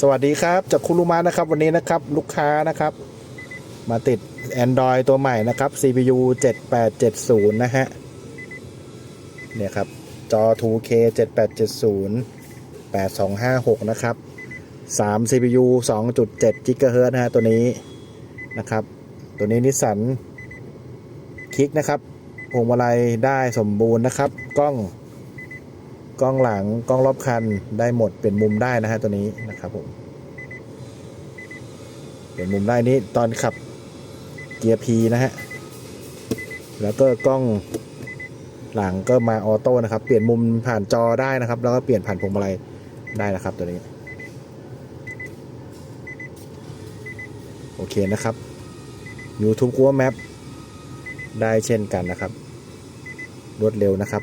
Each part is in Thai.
สวัสดีครับ จากคุรุมะนะครับวันนี้นะครับลูกค้านะครับ มาติด Android ตัวใหม่นะครับ CPU 7870 นะฮะเนี่ยครับ จอ 2K 7870 8256 นะครับ 3 CPU 2.7 GHz นะฮะตัวนี้นะครับ ตัวนี้นิสสันคลิกนะครับพวงมาลัยได้สมบูรณ์นะครับ กล้อง กล้องหลังกล้องรอบคันได้หมดเปลี่ยนมุมได้นะฮะตัวนี้นะครับผมเปลี่ยนมุมได้นี้ตอนขับเกียร์ P นะฮะแล้วก็กล้องหลังก็มาออโต้นะครับ เปลี่ยนมุมผ่านจอได้นะครับ แล้วก็เปลี่ยนผ่านพวงมาลัยได้นะครับตัวนี้ โอเคนะครับ YouTube Google Map ได้เช่นกันนะครับ รวดเร็วนะครับ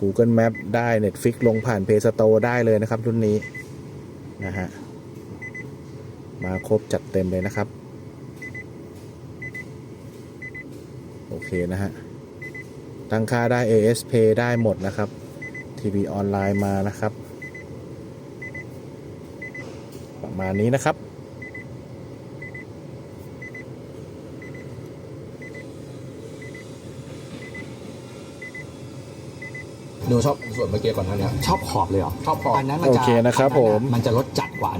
Google Map ได้ Netflix ลงผ่าน Play Store ได้เลยนะครับ รุ่นนี้นะฮะมาครบจัดเต็มเลยนะครับ โอเคนะฮะตั้งค่าได้ AS Pay ได้หมดนะครับ ทีวีออนไลน์มานะครับ ประมาณนี้นะครับ หนูชอบส่วนเมื่อกี้ก่อนหน้านี้ชอบขอบเลยเหรอชอบขอบอันนั้นมันโอจะเคนะครับผม มันจะรสจัดกว่า